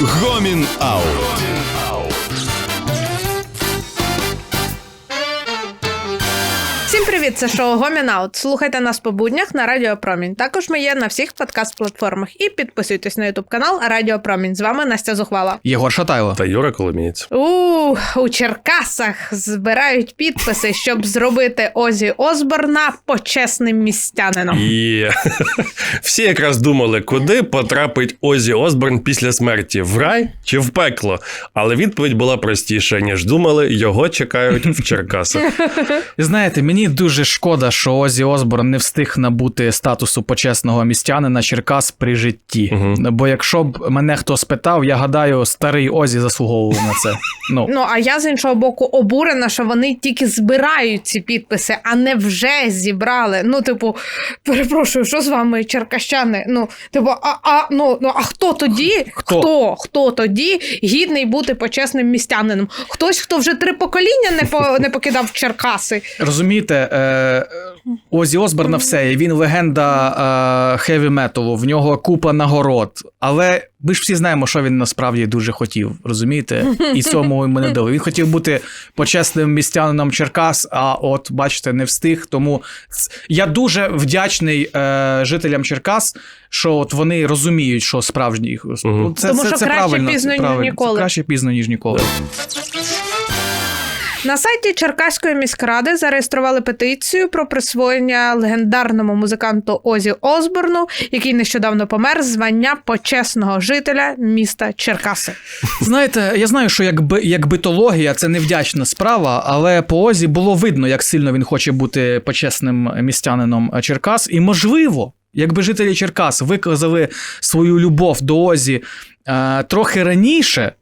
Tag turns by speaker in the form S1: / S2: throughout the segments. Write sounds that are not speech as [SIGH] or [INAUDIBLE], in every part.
S1: Гомін Аут.
S2: Всім привіт, це шоу Гомінаут. Слухайте нас по буднях на Радіо Промінь. Також ми є на всіх подкаст-платформах. І підписуйтесь на Ютуб канал Радіо Промінь. З вами Настя Зухвала.
S3: Єгор Шатайло.
S4: Та Юра Коломієць.
S2: У, у Черкасах збирають підписи, щоб зробити Озі Осборна почесним містянином.
S4: І [LAUGHS] всі якраз думали, куди потрапить Озі Осборн після смерті в рай чи в пекло. Але відповідь була простіша, ніж думали. Його чекають в Черкасах. [LAUGHS]
S3: І знаєте, мені дуже шкода, що Озі Осборн не встиг набути статусу почесного містянина Черкас при житті.
S4: Мгм.
S3: Бо якщо б мене хто спитав, я гадаю, старий Озі заслуговував на це. [LAUGHS] Ну,
S2: Ну а я з іншого боку обурена, що вони тільки збирають ці підписи, а не вже зібрали. Ну, типу, перепрошую, що з вами, черкащани? Ну, типу, а, а, ну, ну, а хто тоді?
S3: Хто?
S2: хто? Хто тоді гідний бути почесним містянином? Хтось, хто вже три покоління не по не покидав Черкаси.
S3: розумієте, е, Озі Осборна все, він легенда е, хеві металу, в нього купа нагород. Але ми ж всі знаємо, що він насправді дуже хотів, розумієте? І цьому йому не дали. Він хотів бути почесним містянином Черкас, а от, бачите, не встиг. Тому я дуже вдячний е, жителям Черкас, що от вони розуміють, що справжній. Ну, Це,
S2: Тому
S3: це,
S2: що
S3: це
S2: краще
S3: правильно,
S2: пізно,
S3: це
S2: ніж
S3: правильно.
S2: ніколи.
S3: Це краще пізно, ніж ніколи.
S2: На сайті Черкаської міськради зареєстрували петицію про присвоєння легендарному музиканту Озі Осборну, який нещодавно помер, звання почесного жителя міста Черкаси.
S3: Знаєте, я знаю, що як, би, як битологія це невдячна справа, але по Озі було видно, як сильно він хоче бути почесним містянином Черкас. І можливо, якби жителі Черкас виказали свою любов до Озі е, трохи раніше.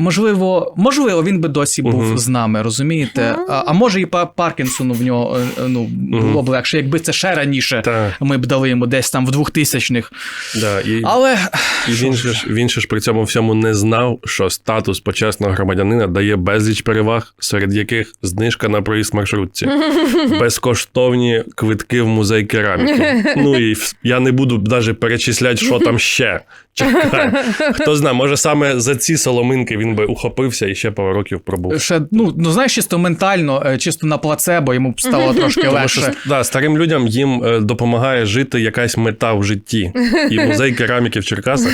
S3: Можливо, можливо, він би досі був
S4: Мгм.
S3: з нами, розумієте? А, а може, і по Паркінсону в нього е, ну, було б легше, якби це ще раніше
S4: Та,
S3: ми б дали йому десь там в 2000-х.
S4: да, і,
S3: Але
S4: і він, же ж, він ж при цьому всьому не знав, що статус почесного громадянина дає безліч переваг, серед яких знижка на проїзд маршрутці, [LAUGHS] безкоштовні квитки в музей кераміки. Ну і я не буду навіть перечисляти, що там ще. Чекай. [LAUGHS] Хто знає, може саме за ці соломинки він би ухопився і ще пару років пробув.
S3: ще, ну, ну знаєш, чисто ментально, е, чисто на плацебо йому б стало [LAUGHS] трошки
S4: Тому що да, старим людям їм е, допомагає жити якась мета в житті. І [LAUGHS] музей кераміки в Черкасах.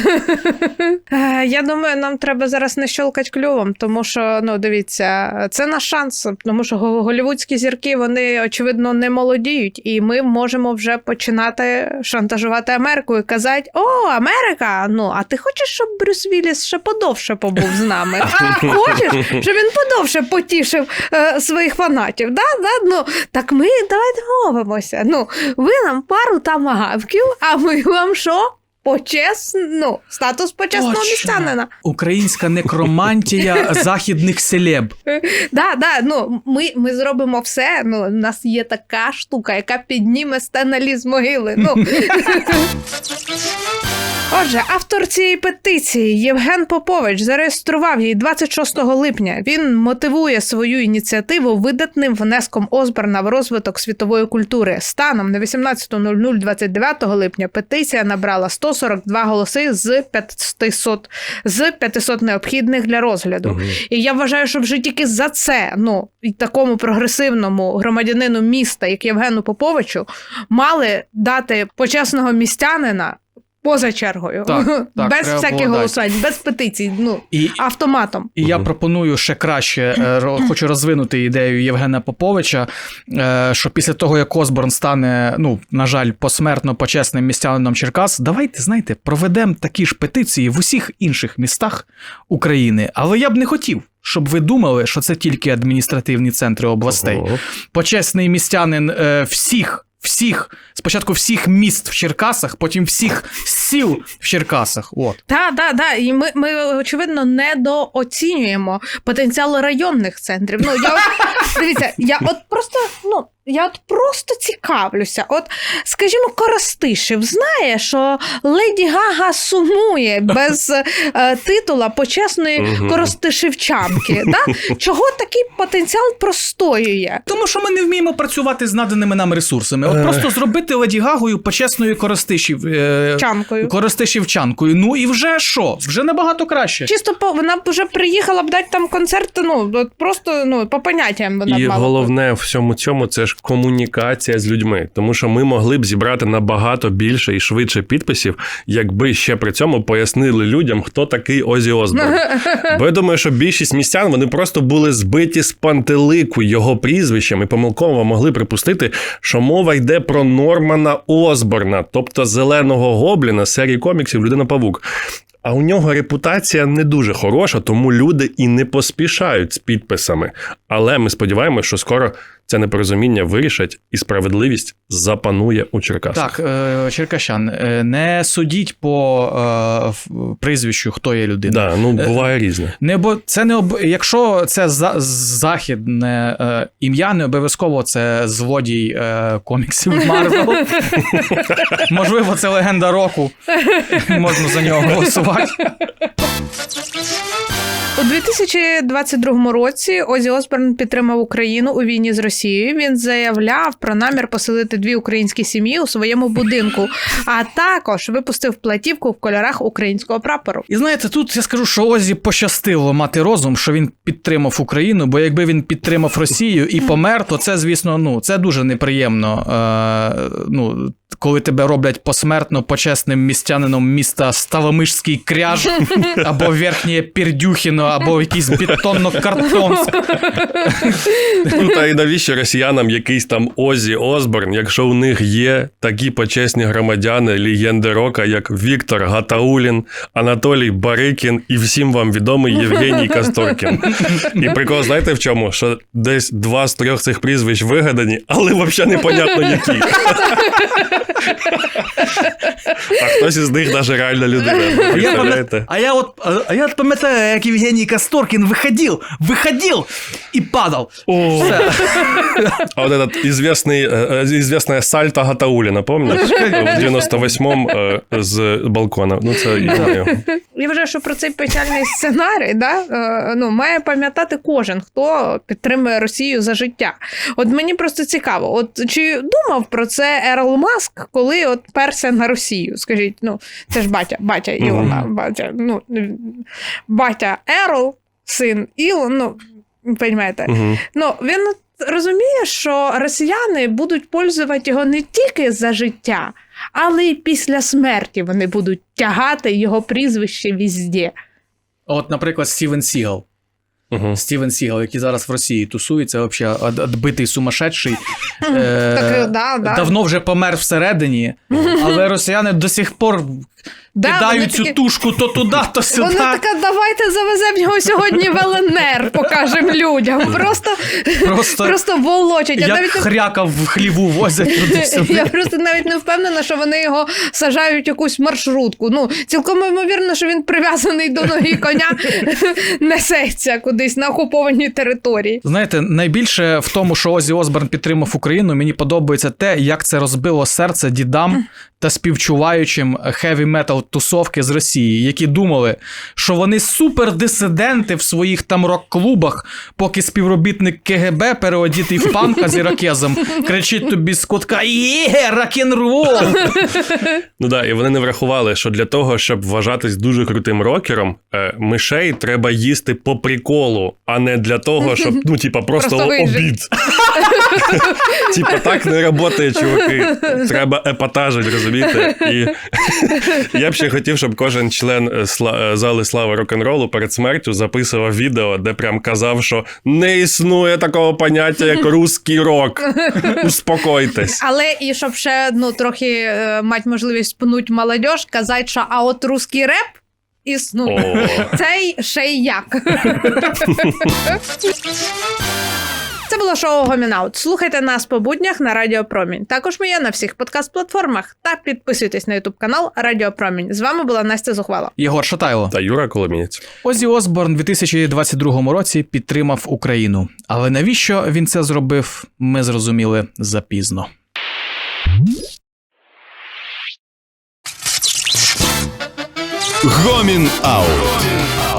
S2: Е, Я думаю, нам треба зараз не щолкати клювом, тому що ну дивіться, це наш шанс, тому що го- голівудські зірки вони очевидно не молодіють, і ми можемо вже починати шантажувати Америку і казати: О, Америка! Ну а ти хочеш, щоб Брюс Вілліс ще подовше побув з нами? А, хочеш, щоб він подовше потішив е, своїх фанатів? Да? Да? Ну так ми давайте мовимося. Ну, ви нам пару тамагавків, а ми вам що? Почесну, ну, статус почесного
S3: Точно.
S2: містянина.
S3: Українська некромантія західних селеб.
S2: Да, да, ну, ми, ми зробимо все. Ну, у нас є така штука, яка підніме Стеналі з могили. Ну. [LAUGHS] Отже, автор цієї петиції Євген Попович зареєстрував її 26 липня. Він мотивує свою ініціативу видатним внеском Осборна в розвиток світової культури. Станом на 18.00 29 липня петиція набрала 142 голоси з 500, з 500 необхідних для розгляду.
S4: Мгм.
S2: І я вважаю, що вже тільки за це, ну і такому прогресивному громадянину міста, як Євгену Поповичу, мали дати почесного містянина поза чергою,
S3: Так, [LAUGHS] так,
S2: без
S3: треба
S2: всяких голосувань, без петицій, ну
S3: І,
S2: автоматом.
S3: і я пропоную ще краще, е, [CLEARS THROAT] хочу розвинути ідею Євгена Поповича, е, що після того, як Осборн стане, ну, на жаль, посмертно почесним містянином Черкас, давайте, знаєте, проведемо такі ж петиції в усіх інших містах України. Але я б не хотів, щоб ви думали, що це тільки адміністративні центри областей.
S4: Ого.
S3: почесний містянин е, всіх, всіх, спочатку всіх міст в Черкасах, потім всіх сіл в Черкасах. От.
S2: Так, так, так. І ми, ми очевидно недооцінюємо потенціал районних центрів. Ну я [LAUGHS] дивіться, я от просто ну я от просто цікавлюся. От, скажімо, Коростишев знає, що Леді Гага сумує без е, титула почесної
S4: Мгм.
S2: Коростишевчанки. Да? Чого такий потенціал простоює?
S3: Тому що ми не вміємо працювати з наданими нам ресурсами. От
S4: Е.
S3: просто зробити Леді Гагою почесною коростишів, е,
S2: Чанкою.
S3: коростишівчанкою. Ну і вже що? Вже набагато краще.
S2: Чисто по вона б вже приїхала б дати там концерт, ну от просто ну по поняттям вона
S4: І
S2: б мала.
S4: головне в всьому цьому це ж комунікація з людьми, тому що ми могли б зібрати набагато більше і швидше підписів, якби ще при цьому пояснили людям, хто такий Озі Осборн. [LAUGHS] Бо я думаю, що більшість містян вони просто були збиті з пантелику його прізвищем і помилково могли припустити, що мова йде про Нормана Осборна, тобто зеленого гобліна з серії коміксів Людина Павук. А у нього репутація не дуже хороша, тому люди і не поспішають з підписами. Але ми сподіваємося, що скоро це непорозуміння вирішать і справедливість запанує у Черкасах.
S3: Так, е, Черкащан, е, не судіть по е, прізвищу, хто є людина.
S4: Да, ну буває різне.
S3: Не бо це не об... якщо це за... західне ім'я, не обов'язково це злодій е, коміксів Марвел. [LAUGHS] Можливо, це легенда року. Можна за нього голосувати.
S2: У 2022 році Озі Осборн підтримав Україну у війні з Росією. Він заявляв про намір поселити дві українські сім'ї у своєму будинку, а також випустив платівку в кольорах українського прапору.
S3: І знаєте, тут я скажу, що Озі пощастило мати розум, що він підтримав Україну, бо якби він підтримав Росію і помер, то це, звісно, ну це дуже неприємно. Е, ну, коли тебе роблять посмертно почесним містянином міста Ставомишський кряж, [LAUGHS] або Верхнє Пірдюхіно, або якийсь бетонно-картонськ.
S4: Ну та і навіщо росіянам якийсь там Озі Осборн, якщо у них є такі почесні громадяни, легенди рока, як Віктор Гатаулін, Анатолій Барикін і всім вам відомий Євгеній Касторкін. І прикол, знаєте в чому? Що десь два з трьох цих прізвищ вигадані, але взагалі непонятно які. А хтось із них навіть реальна людина. ви
S3: А я,
S4: Представляєте?
S3: пам'ят- а я от а- а я от пам'ятаю, як Євгеній Касторкін виходив, виходив і падав.
S4: О,
S3: Все.
S4: А вот этот известный, э, э, известная сальто Гатауліна, помниш? В 98-м е, з балкона. Ну, це я знаю.
S2: Я вважаю, що про цей печальний сценарій да, е, ну, має пам'ятати кожен, хто підтримує Росію за життя. От мені просто цікаво, от чи думав про це Ерл Маск, коли от перся на Росію? Скажіть, ну це ж батя, батя Ілона, батя, ну батя Ерл, син Ілон, ну.
S4: Мгм.
S2: Ну, він розуміє, що росіяни будуть пользувати його не тільки за життя, але й після смерті вони будуть тягати його прізвище візде.
S3: От, наприклад, Стівен Сігал.
S4: Мгм.
S3: Стівен Сігал, який зараз в Росії тусується, взагалі відбитий сумасшедший. Е,
S2: Так, да, да.
S3: Давно вже помер всередині, але росіяни до сих пор
S2: Да,
S3: кидають цю
S2: такі-
S3: тушку то туди, то сюди.
S2: Вони така, давайте завеземо його сьогодні в ЛНР, покажемо людям. Просто,
S3: Просто,
S2: просто волочать. Я
S3: як
S2: навіть
S3: хряка в хліву возять туди-сюди. [LAUGHS]
S2: Я просто навіть не впевнена, що вони його сажають в якусь маршрутку. Ну, цілком ймовірно, що він прив'язаний до ноги коня, [LAUGHS] несеться кудись на окупованій території.
S3: Знаєте, найбільше в тому, що Озі Осборн підтримав Україну, мені подобається те, як це розбило серце дідам та співчуваючим хеві метал тусовки з Росії, які думали, що вони супердисиденти в своїх там рок-клубах, поки співробітник КГБ переодітий в панка з ірокезом, кричить тобі з кутка Є, рок-н-рол!
S4: Ну да, і вони не врахували, що для того, щоб вважатись дуже крутим рокером, е, мишей треба їсти по приколу, а не для того, щоб, ну, типа, просто,
S2: Просто
S4: обід. [LAUGHS] Типа, так не працює, чуваки. Треба епатажить, розумієте? І [LAUGHS] я б ще хотів, щоб кожен член е, е, зали слави рок-н-ролу перед смертю записував відео, де прям казав, що не існує такого поняття, як русський рок. [LAUGHS] Успокойтесь.
S2: Але і щоб ще ну, трохи е, мати можливість пнуть молодь, казати, що а от русський реп існує. Цей ще й як. [LAUGHS] Це було шоу Гомінаут. Слухайте нас по буднях на Радіо Промінь. Також ми є на всіх подкаст-платформах. Та підписуйтесь на ютуб канал Радіо Промінь. З вами була Настя Зухвала.
S3: Єгор Шатайло.
S4: Та Юра Коломієць.
S3: Озі Осборн у 2022 році підтримав Україну. Але навіщо він це зробив, ми зрозуміли запізно.
S1: Гомін Аут.